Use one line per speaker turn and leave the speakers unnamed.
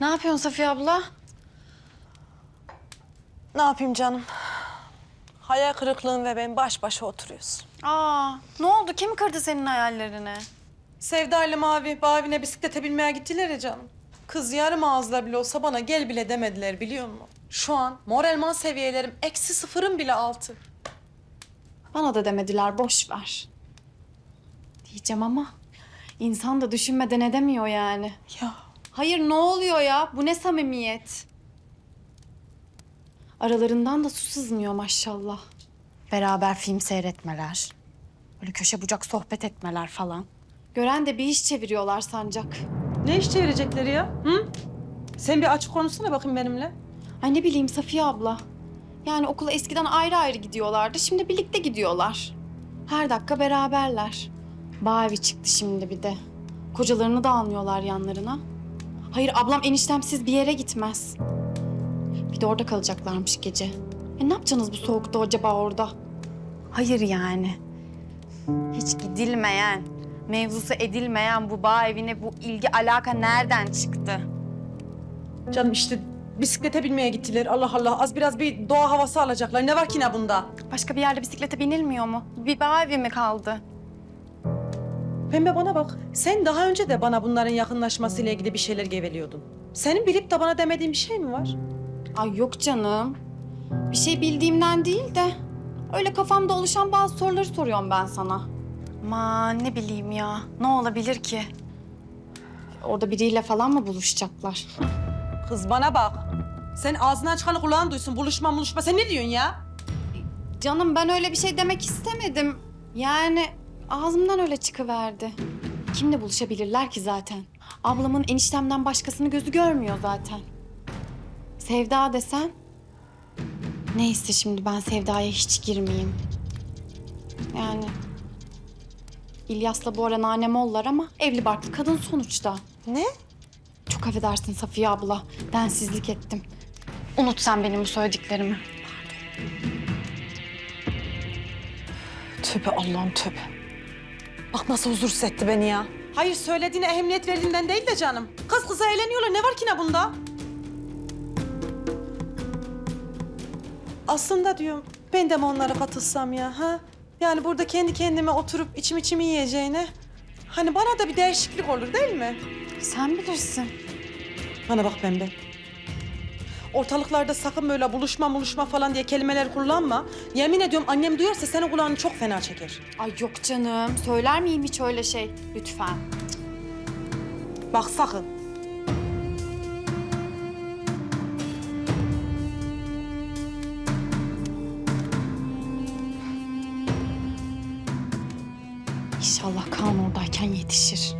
Ne yapıyorsun Safiye abla?
Ne yapayım canım? Hayal kırıklığın ve ben baş başa oturuyoruz.
Aa, ne oldu? Kim kırdı senin hayallerini?
Sevda ile Mavi, Bavi'ne bisiklete binmeye gittiler ya canım. Kız yarım ağızla bile olsa bana gel bile demediler biliyor musun? Şu an moralman seviyelerim eksi sıfırın bile altı.
Bana da demediler, boş ver. Diyeceğim ama insan da düşünmeden edemiyor yani.
Ya
Hayır ne oluyor ya? Bu ne samimiyet? Aralarından da su sızmıyor maşallah. Beraber film seyretmeler. Böyle köşe bucak sohbet etmeler falan. Gören de bir iş çeviriyorlar sancak.
ne iş çevirecekleri ya? Hı? Sen bir açık konuşsana bakayım benimle.
Ay ne bileyim Safiye abla. Yani okula eskiden ayrı ayrı gidiyorlardı. Şimdi birlikte gidiyorlar. Her dakika beraberler. Bavi çıktı şimdi bir de. Kocalarını da almıyorlar yanlarına. Hayır ablam eniştemsiz bir yere gitmez. Bir de orada kalacaklarmış gece. E ne yapacaksınız bu soğukta acaba orada? Hayır yani. Hiç gidilmeyen, mevzusu edilmeyen bu bağ evine bu ilgi alaka nereden çıktı?
Canım işte bisiklete binmeye gittiler. Allah Allah az biraz bir doğa havası alacaklar. Ne var ki ne bunda?
Başka bir yerde bisiklete binilmiyor mu? Bir bağ evi mi kaldı?
Pembe bana bak. Sen daha önce de bana bunların yakınlaşmasıyla ilgili bir şeyler geveliyordun. Senin bilip de bana demediğin bir şey mi var?
Ay yok canım. Bir şey bildiğimden değil de öyle kafamda oluşan bazı soruları soruyorum ben sana. Aman ne bileyim ya. Ne olabilir ki? Orada biriyle falan mı buluşacaklar?
Kız bana bak. Sen ağzından çıkanı kulağın duysun. Buluşma buluşma. Sen ne diyorsun ya?
Canım ben öyle bir şey demek istemedim. Yani ağzımdan öyle çıkıverdi. Kimle buluşabilirler ki zaten? Ablamın eniştemden başkasını gözü görmüyor zaten. Sevda desen? Neyse şimdi ben Sevda'ya hiç girmeyeyim. Yani İlyas'la bu ara nane mollar ama evli barklı kadın sonuçta.
Ne?
Çok affedersin Safiye abla. Densizlik ettim. Unut sen benim bu söylediklerimi.
Tövbe Allah'ım tövbe. Bak nasıl huzursuz etti beni ya. Hayır söylediğine ehemmiyet verdiğinden değil de canım. Kız kıza eğleniyorlar. Ne var ki ne bunda? Aslında diyorum ben de mi onlara katılsam ya ha? Yani burada kendi kendime oturup içim içimi yiyeceğine. Hani bana da bir değişiklik olur değil mi?
Sen bilirsin.
Bana bak pembe. Ortalıklarda sakın böyle buluşma buluşma falan diye kelimeler kullanma. Yemin ediyorum annem duyarsa senin kulağını çok fena çeker.
Ay yok canım. Söyler miyim hiç öyle şey? Lütfen.
Bak sakın.
İnşallah Kaan oradayken yetişir.